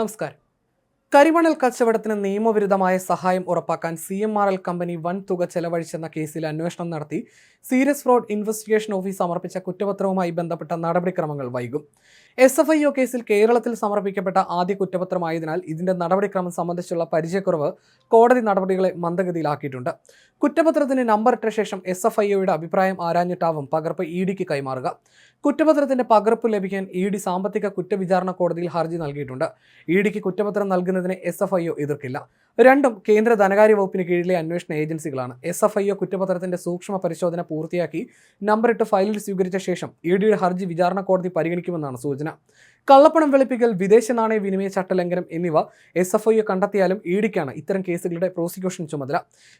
നമസ്കാരം. കരിമണൽ കച്ചവടത്തിന് നിയമവിരുദ്ധമായ സഹായം ഉറപ്പാക്കാൻ C M R L company വൻ തുക ചെലവഴിച്ചെന്ന കേസിൽ അന്വേഷണം നടത്തി സീരിയസ് ഫ്രോഡ് ഇൻവെസ്റ്റിഗേഷൻ ഓഫീസ് സമർപ്പിച്ച കുറ്റപത്രവുമായി ബന്ധപ്പെട്ട നടപടിക്രമങ്ങൾ വൈകും. എസ് എഫ് ഐ ഒ കേസിൽ കേരളത്തിൽ സമർപ്പിക്കപ്പെട്ട ആദ്യ കുറ്റപത്രമായതിനാൽ ഇതിന്റെ നടപടിക്രമം സംബന്ധിച്ചുള്ള പരിചയക്കുറവ് കോടതി നടപടികളെ മന്ദഗതിയിലാക്കിയിട്ടുണ്ട്. കുറ്റപത്രത്തിന് നമ്പർ ഇട്ട ശേഷം എസ് എഫ് ഐ ഒയുടെ അഭിപ്രായം ആരാഞ്ഞിട്ടാവും പകർപ്പ് ഇ ഡിക്ക് കൈമാറുക. കുറ്റപത്രത്തിന്റെ പകർപ്പ് ലഭിക്കാൻ ഇ ഡി സാമ്പത്തിക കുറ്റവിചാരണ കോടതിയിൽ ഹർജി നൽകിയിട്ടുണ്ട്. ഇ ഡിക്ക് കുറ്റപത്രം നൽകുന്നതിന് എസ് എഫ് ഐ ഒ എതിർക്കില്ല. രണ്ടും കേന്ദ്ര ധനകാര്യ വകുപ്പിന് കീഴിലെ അന്വേഷണ ഏജൻസികളാണ്. എസ് എഫ് ഐ ഒ കുറ്റപത്രത്തിന്റെ സൂക്ഷ്മ പരിശോധന പൂർത്തിയാക്കി നമ്പർ ഇട്ട് ഫയലിൽ സ്വീകരിച്ച ശേഷം ഇ ഡിയുടെ ഹർജി വിചാരണ കോടതി പരിഗണിക്കുമെന്നാണ് സൂചന. കള്ളപ്പണം. വെളുപ്പിക്കൽ വിദേശ നാണയ വിനിമയ ചട്ടലംഘനം എന്നിവ എസ് എഫ് ഐയെ കണ്ടെത്തിയാലും ഇഡിക്കാണ് ഇത്തരം കേസുകളുടെ പ്രോസിക്യൂഷൻ ചുമതല.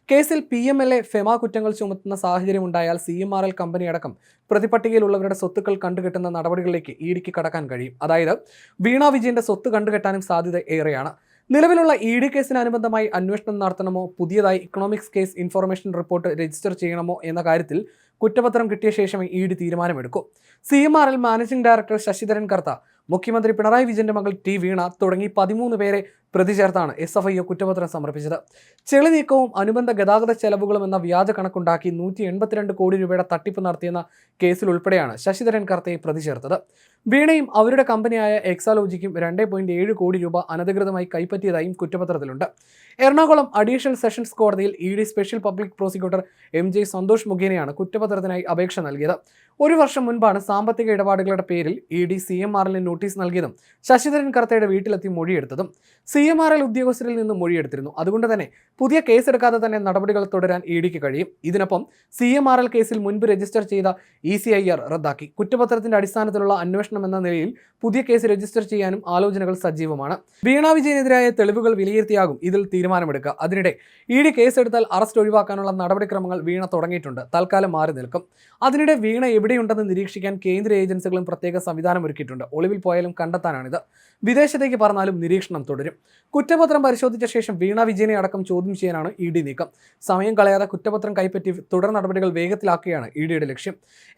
കേസിൽ P M L A FEMA കുറ്റങ്ങൾ ചുമത്തുന്ന സാഹചര്യം ഉണ്ടായാൽ C M R L company അടക്കം പ്രതിപട്ടികയിലുള്ളവരുടെ സ്വത്തുക്കൾ കണ്ടുകെട്ടുന്ന നടപടികളിലേക്ക് ഇഡിക്ക് കടക്കാൻ കഴിയും. അതായത് വീണ വിജയന്റെ സ്വത്ത് കണ്ടുകെട്ടാനും സാധ്യത ഏറെയാണ്. നിലവിലുള്ള ഇ ഡി കേസിന് അനുബന്ധമായി അന്വേഷണം നടത്തണമോ? പുതിയതായി economics case information report register ചെയ്യണമോ? എന്ന കാര്യത്തിൽ കുറ്റപത്രം കിട്ടിയ ശേഷമേ E D തീരുമാനമെടുക്കൂ. C M R L managing director Sasidharan Kartha മുഖ്യമന്ത്രി പിണറായി വിജയന്റെ മകൾ ടി വീണ തുടങ്ങി പതിമൂന്ന് പേരെ പ്രതി ചേർത്താണ് എസ് എഫ് ഐ കുറ്റപത്രം സമർപ്പിച്ചത്. ചെളി നീക്കവും അനുബന്ധ ഗതാഗത ചെലവുകളും എന്ന വ്യാജ കണക്കുണ്ടാക്കി നൂറ്റി എൺപത്തിരണ്ട് കോടി രൂപയുടെ തട്ടിപ്പ് നടത്തിയെന്ന കേസിൽ ഉൾപ്പെടെയാണ് ശശിധരൻ കർത്തയെ പ്രതി ചേർത്തത് വീണയും അവരുടെ കമ്പനിയായ എക്സാലോജിക്കും രണ്ട് പോയിന്റ് ഏഴ് കോടി രൂപ അനധികൃതമായി കൈപ്പറ്റിയതായും കുറ്റപത്രത്തിലുണ്ട്. എറണാകുളം അഡീഷണൽ സെഷൻസ് കോടതിയിൽ E D special public prosecutor M J Santhosh മുഖേനയാണ് കുറ്റപത്രത്തിനായി അപേക്ഷ നൽകിയത്. ഒരു വർഷം മുൻപാണ് സാമ്പത്തിക ഇടപാടുകളുടെ പേരിൽ ഇ ഡി സി എം ആറിന് നോട്ടീസ് നൽകിയതും ശശിധരൻ കർത്തയുടെ വീട്ടിലെത്തി മൊഴിയെടുത്തതും. സി എം ആർ എൽ ഉദ്യോഗസ്ഥരിൽ നിന്ന് മൊഴിയെടുത്തിരുന്നു. അതുകൊണ്ട് തന്നെ പുതിയ കേസെടുക്കാതെ തന്നെ നടപടികൾ തുടരാൻ ഇ ഡിക്ക് കഴിയും. ഇതിനൊപ്പം സി എം ആർ എൽ കേസിൽ മുൻപ് രജിസ്റ്റർ ചെയ്ത ഇ സി ഐ ആർ റദ്ദാക്കി. കുറ്റപത്രത്തിന്റെ അടിസ്ഥാനത്തിലുള്ള അന്വേഷണം എന്ന നിലയിൽ പുതിയ കേസ് രജിസ്റ്റർ ചെയ്യാനും ആലോചനകൾ സജീവമാണ്. വീണ വിജയനെതിരായ തെളിവുകൾ വിലയിരുത്തിയാകും ഇതിൽ തീരുമാനമെടുക്കുക. അതിനിടെ ഇ ഡി കേസെടുത്താൽ അറസ്റ്റ് ഒഴിവാക്കാനുള്ള നടപടിക്രമങ്ങൾ വീണ തുടങ്ങിയിട്ടുണ്ട്. തൽക്കാലം മാറി നിൽക്കും. അതിനിടെ വീണ എവിടെയുണ്ടെന്ന് നിരീക്ഷിക്കാൻ കേന്ദ്ര ഏജൻസികളും പ്രത്യേക സംവിധാനം ഒരുക്കിയിട്ടുണ്ട്. ഒളിവിൽ പോയാലും കണ്ടെത്താനാണിത്. വിദേശത്തേക്ക് പറഞ്ഞാലും നിരീക്ഷണം തുടരും. കുറ്റപത്രം പരിശോധിച്ച ശേഷം വീണ വിജയനെ അടക്കം ചോദ്യം ചെയ്യാനാണ് ഇ ഡി നീക്കം. സമയം കളയാതെ കുറ്റപത്രം കൈപ്പറ്റി തുടർ നടപടികൾ വേഗത്തിലാക്കുകയാണ് ഇ ഡിയുടെ ലക്ഷ്യം.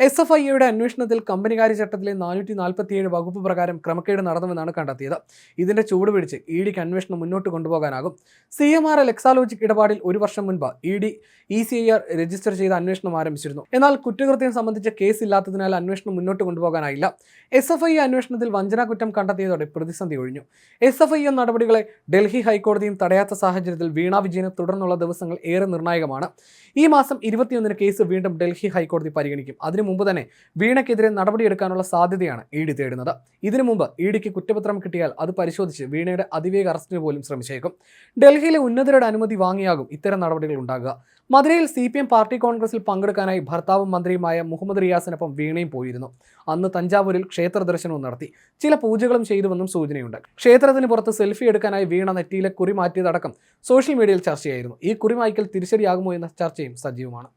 എസ് എഫ് ഐയുടെ അന്വേഷണത്തിൽ കമ്പനികാര്യ ചട്ടത്തിലെ നാനൂറ്റി നാൽപ്പത്തിയേഴ് വകുപ്പ് പ്രകാരം ക്രമക്കേട് നടന്നുവെന്നാണ് കണ്ടെത്തിയത്. ഇതിന്റെ ചൂട് പിടിച്ച് ഇ ഡിക്ക് അന്വേഷണം മുന്നോട്ട് കൊണ്ടുപോകാനാകും. C M R L Exalogic ഇടപാടിൽ ഒരു വർഷം മുൻപ് E D E C I R register ചെയ്ത അന്വേഷണം ആരംഭിച്ചിരുന്നു. എന്നാൽ കുറ്റകൃത്യം സംബന്ധിച്ച കേസ് ഇല്ലാത്തതിനാൽ അന്വേഷണം മുന്നോട്ട് കൊണ്ടുപോകാനായില്ല. എസ് എഫ് ഐ അന്വേഷണത്തിൽ വഞ്ചനാ കുറ്റം കണ്ടെത്തിയതോടെ പ്രതിസന്ധി ഒഴിഞ്ഞു. എസ് എഫ് ഐ നടപടികളെ ഡൽഹി ഹൈക്കോടതിയും തടയാത്ത സാഹചര്യത്തിൽ വീണ വിജയന് തുടർന്നുള്ള ദിവസങ്ങൾ ഏറെ നിർണായകമാണ്. ഈ മാസം ഇരുപത്തിയൊന്നിന് കേസ് വീണ്ടും ഡൽഹി ഹൈക്കോടതി പരിഗണിക്കും. അതിനു മുമ്പ് തന്നെ വീണയ്ക്കെതിരെ നടപടിയെടുക്കാനുള്ള സാധ്യതയാണ് ഇ ഡി തേടുന്നത്. ഇതിനു മുമ്പ് ഇ ഡിക്ക് കുറ്റപത്രം കിട്ടിയാൽ അത് പരിശോധിച്ച് വീണയുടെ അതിവേഗ അറസ്റ്റിന് പോലും ശ്രമിച്ചേക്കും. ഡൽഹിയിലെ ഉന്നതരുടെ അനുമതി വാങ്ങിയാകും ഇത്തരം നടപടികൾ ഉണ്ടാകുക. മധുരയിൽ സി പി എം പാർട്ടി കോൺഗ്രസിൽ പങ്കെടുക്കാനായി ഭർത്താവും മന്ത്രിയുമായ മുഹമ്മദ് റിയാസിനൊപ്പം വീണയും പോയിരുന്നു. അന്ന് തഞ്ചാവൂരിൽ ക്ഷേത്ര ദർശനവും നടത്തി. ചില പൂജകളും ചെയ്തുവെന്നും സൂചനയുണ്ട്. ക്ഷേത്രത്തിന് പുറത്ത് സെൽഫി എടുക്കാനായി വീണ നെറ്റിയിലെ കുറി മാറ്റിയതടക്കം സോഷ്യൽ മീഡിയയിൽ ചർച്ചയായിരുന്നു. ഈ കുറി മായ്ക്കൽ തിരിച്ചടിയാകുമോ എന്ന ചർച്ചയും സജീവമാണ്.